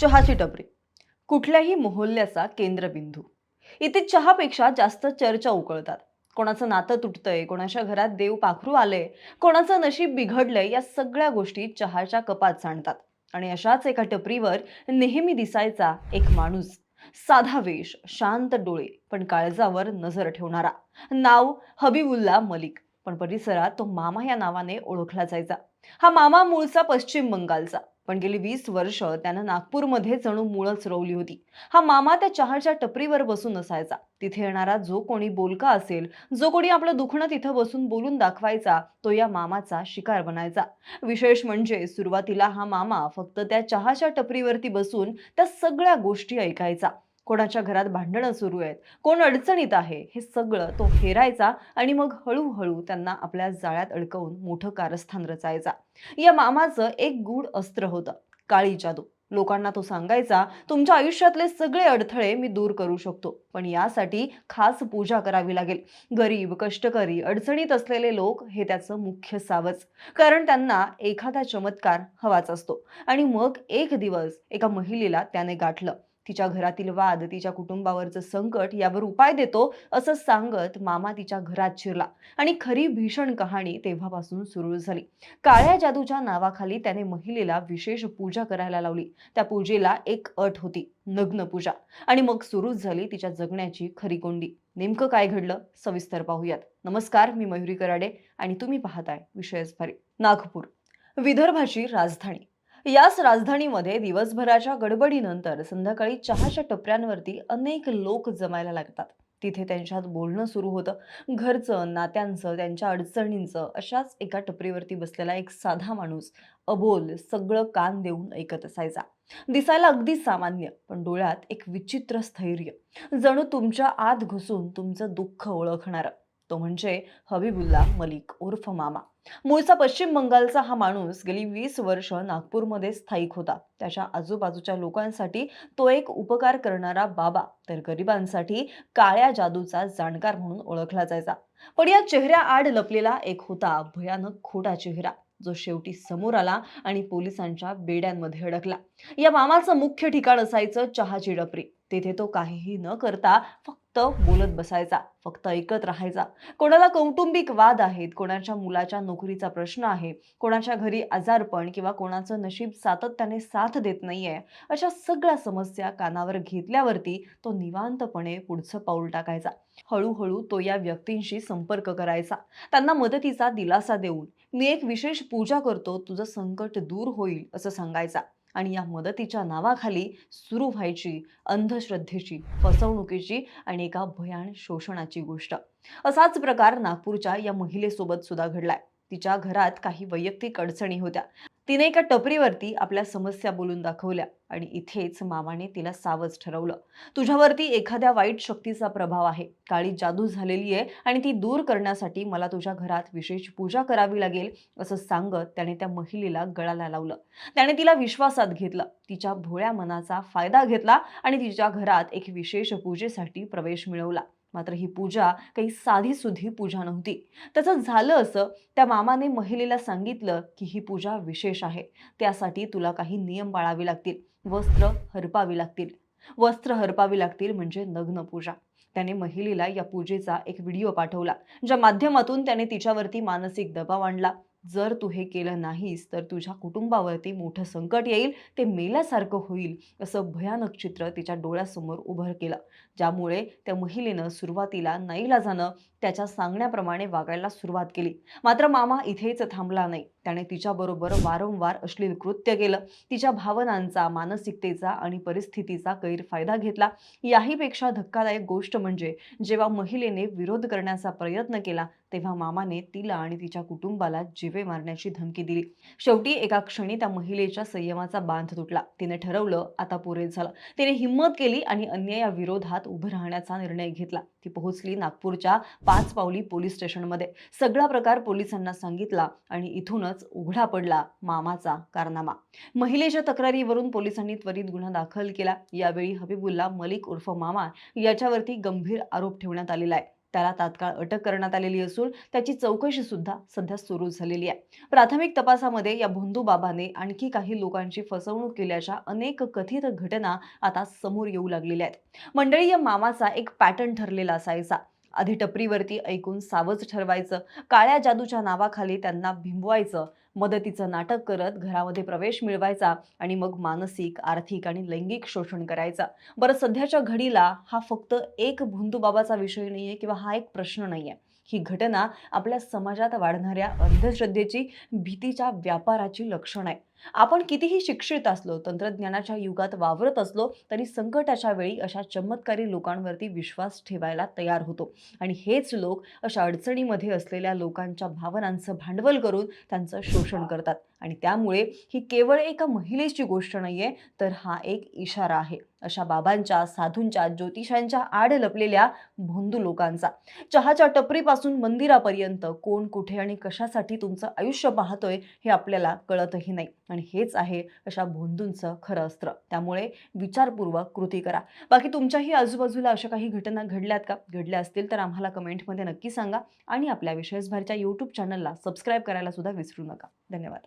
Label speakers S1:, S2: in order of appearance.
S1: चहाची टपरी. कुठल्याही मोहल्ल्याचा केंद्रबिंदू. इथे चहापेक्षा जास्त चर्चा उकळतात. कोणाचं नातं तुटतंय कोणाच्या घरात देव पाखरू आलंय कोणाचं नशीब बिघडलंय या सगळ्या गोष्टी चहाच्या कपात सांडतात. आणि अशाच एका टपरीवर नेहमी दिसायचा एक माणूस. साधा वेश शांत डोळे पण काळजावर नजर ठेवणारा. नाव हबीबुल्ला मलिक पण परिसरात तो मामा या नावाने ओळखला जायचा. हा मामा मूळचा पश्चिम बंगालचा. पण गेली वीस वर्ष त्यानं नागपूरमध्ये जणू मुळच रोवली होती. हा मामा त्या चहाच्या टपरीवर बसून असायचा. तिथे येणारा जो कोणी बोलका असेल जो कोणी आपलं दुखणं तिथं बसून बोलून दाखवायचा तो या मामाचा शिकार बनायचा. विशेष म्हणजे सुरुवातीला हा मामा फक्त त्या चहाच्या टपरीवरती बसून त्या सगळ्या गोष्टी ऐकायचा. कोणाच्या घरात भांडणं सुरू आहेत कोण अडचणीत आहे हे सगळं तो हेरायचा आणि मग हळूहळू त्यांना आपल्या जाळ्यात अडकवून मोठं कारस्थान रचायचा. या मामाचं एक गूढ अस्त्र होतं काळी जादू. लोकांना तो सांगायचा तुमच्या आयुष्यातले सगळे अडथळे मी दूर करू शकतो पण यासाठी खास पूजा करावी लागेल. गरीब कष्टकरी अडचणीत असलेले लोक हे त्याचं मुख्य सावज. कारण त्यांना एखादा चमत्कार हवाच असतो. आणि मग एक दिवस एका महिलेला त्याने गाठलं. तिच्या घरातील वाद तिच्या कुटुंबावरचं संकट यावर उपाय देतो असं सांगत मामा तिच्या घरात शिरला आणि खरी भीषण कहाणी तेव्हापासून सुरू झाली. काळ्या जादूच्या नावाखाली त्याने महिलेला विशेष पूजा करायला लावली. त्या पूजेला एक अट होती नग्न पूजा. आणि मग सुरूच झाली तिच्या जगण्याची खरी कोंडी. नेमकं काय घडलं? सविस्तर पाहूयात. नमस्कार मी मयुरी कराडे आणि तुम्ही पाहताय विषयच भारी नागपूर. विदर्भाची राजधानी. याच राजधानीमध्ये दिवसभराच्या गडबडीनंतर संध्याकाळी चहाच्या टपऱ्यांवरती अनेक लोक जमायला लागतात. तिथे त्यांच्यात बोलणं सुरू होतं. घरचं नात्यांचं त्यांच्या अडचणींचं अशाच एका टपरीवरती बसलेला एक साधा माणूस अबोल सगळं कान देऊन ऐकत असायचा. दिसायला अगदी सामान्य पण डोळ्यात एक विचित्र स्थैर्य. जणू तुमच्या आत घुसून तुमचं दुःख ओळखणारं. तो म्हणजे हबीबुल्ला मलिक उर्फ मामा. मूळचा पश्चिम बंगालचा हा माणूस गेली वीस वर्ष नागपूरमध्ये स्थायिक होता. त्याच्या आजूबाजूच्या लोकांसाठी तो एक उपकार करणारा बाबा तर गरिबांसाठी काळ्या जादूचा जाणकार म्हणून ओळखला जायचा. पण या चेहऱ्या आड लपलेला एक होता भयानक खोटा चेहरा जो शेवटी समोर आला आणि पोलिसांच्या बेड्यांमध्ये अडकला. या मामाचं मुख्य ठिकाण असायचं चहाची डपरी. तेथे तो काहीही न करता फक्त फक्त बोलत बसायचा फक्त ऐकत राहायचा. कोणाला कौटुंबिक वाद आहेत कोणाच्या मुलाच्या नोकरीचा प्रश्न आहे कोणाच्या घरी आजारपण किंवा कोणाचं नशीब सातत्याने साथ देत नाहीये अशा सगळ्या समस्या कानावर घेतल्यावरती तो निवांतपणे पुढचं पाऊल टाकायचा. हळूहळू तो या व्यक्तींशी संपर्क करायचा. त्यांना मदतीचा दिलासा देऊन मी एक विशेष पूजा करतो तुझं संकट दूर होईल असं सांगायचा. आणि या मदतीच्या नावाखाली सुरू व्हायची अंधश्रद्धेची फसवणुकीची आणि एका भयान शोषणाची गोष्ट. असाच प्रकार नागपूरच्या या महिलेसोबत सुद्धा घडलाय. तिच्या घरात काही वैयक्तिक अडचणी होत्या. तिने एका टपरीवरती आपल्या समस्या बोलून दाखवल्या आणि इथेच मामाने तिला सावज ठरवलं. तुझ्यावरती एखाद्या वाईट शक्तीचा प्रभाव आहे. काळी जादू झालेली आहे आणि ती दूर करण्यासाठी मला तुझ्या घरात विशेष पूजा करावी लागेल असं सांगत त्याने त्या महिलेला गळाला लावलं. त्याने तिला विश्वासात घेतलं. तिच्या भोळ्या मनाचा फायदा घेतला आणि तिच्या घरात एक विशेष पूजेसाठी प्रवेश मिळवला. मात्र ही पूजा काही साधी सुधी पूजा नव्हती. तसं झालं असं त्या मामाने महिलेला सांगितलं की ही पूजा विशेष आहे. त्यासाठी तुला काही नियम पाळावे लागतील. वस्त्र हरपावी लागतील. वस्त्र हरपावी लागतील म्हणजे नग्न पूजा. त्याने महिलेला या पूजेचा एक व्हिडिओ पाठवला ज्या माध्यमातून त्याने तिच्यावरती मानसिक दबाव आणला. जर तू हे केलं नाहीस तर तुझ्या कुटुंबावरती मोठं संकट येईल ते मेल्यासारखं होईल असं भयानक चित्र तिच्या डोळ्यासमोर उभं केलं. ज्यामुळे त्या महिलेनं सुरुवातीला नाईलाजानं त्याच्या सांगण्याप्रमाणे वागायला सुरुवात केली. मात्र मामा इथेच थांबला नाही. त्याने तिच्याबरोबर वारंवार अश्लील कृत्य केलं. तिच्या भावनांचा मानसिकतेचा आणि परिस्थितीचा गैरफायदा घेतला. याहीपेक्षा धक्कादायक गोष्ट म्हणजे जेव्हा महिलेने विरोध करण्याचा प्रयत्न केला तेव्हा मामाने तिला आणि तिच्या कुटुंबाला जिवे मारण्याची धमकी दिली. शेवटी एका क्षणी त्या महिलेच्या संयमाचा बांध तुटला. तिने ठरवलं आता पुरे झालं. तिने हिंमत केली आणि अन्याया विरोधात उभं राहण्याचा निर्णय घेतला. ती पोहोचली नागपूरच्या पाच पावली पोलीस स्टेशनमध्ये. सगळा प्रकार पोलिसांना सांगितला आणि इथूनच उघडा पडला मामाचा कारनामा. महिलेच्या तक्रारीवरून पोलिसांनी त्वरित गुन्हा दाखल केला. यावेळी हबीबुल्ला मलिक उर्फ मामा याच्यावरती गंभीर आरोप ठेवण्यात आलेला आहे. त्याला तात्काळ अटक करण्यात आलेली असून त्याची चौकशी सुद्धा सध्या सुरू झालेली आहे. प्राथमिक तपासामध्ये या भोंदू बाबाने आणखी काही लोकांची फसवणूक केल्याच्या अनेक कथित घटना आता समोर येऊ लागलेल्या आहेत. मंडळी या मामाचा एक पॅटर्न ठरलेला असायचा. आधी टपरीवरती ऐकून सावज ठरवायचं. काळ्या जादूच्या नावाखाली त्यांना भिंबवायचं. मदतीचं नाटक करत घरामध्ये प्रवेश मिळवायचा आणि मग मानसिक आर्थिक आणि लैंगिक शोषण करायचा. बरं सध्याच्या घडीला हा फक्त एक भोंदूबाबाचा विषय नाही आहे किंवा हा एक प्रश्न नाही आहे ही घटना आपल्या समाजात वाढणाऱ्या अंधश्रद्धेची भीतीच्या व्यापाराची लक्षण आहे. आपण कितीही शिक्षित असलो तंत्रज्ञानाच्या युगात वावरत असलो तरी संकटाच्या वेळी अशा चमत्कारी लोकांवरती विश्वास ठेवायला तयार होतो. आणि हेच लोक अशा अडचणीमध्ये असलेल्या लोकांच्या भावनांचं भांडवल करून त्यांचं शोषण करतात. आणि त्यामुळे ही केवळ एका महिलेची गोष्ट नाहीये तर हा एक इशारा आहे. अशा बाबांच्या साधूंच्या ज्योतिषांच्या आड लपलेल्या भोंदू लोकांचा. चहाच्या टपरीपासून मंदिरापर्यंत कोण कुठे आणि कशासाठी तुमचं आयुष्य पाहतोय हे आपल्याला कळतही नाही. आणि हेच आहे अशा भोंदूंचं खरं अस्त्र. त्यामुळे विचारपूर्वक कृती करा. बाकी तुमच्याही आजूबाजूला अशा काही घटना घडल्यात का? घडल्या असतील तर आम्हाला कमेंटमध्ये नक्की सांगा आणि आपल्या विशेषभरच्या यूट्यूब चॅनलला सबस्क्राईब करायला सुद्धा विसरू नका. धन्यवाद.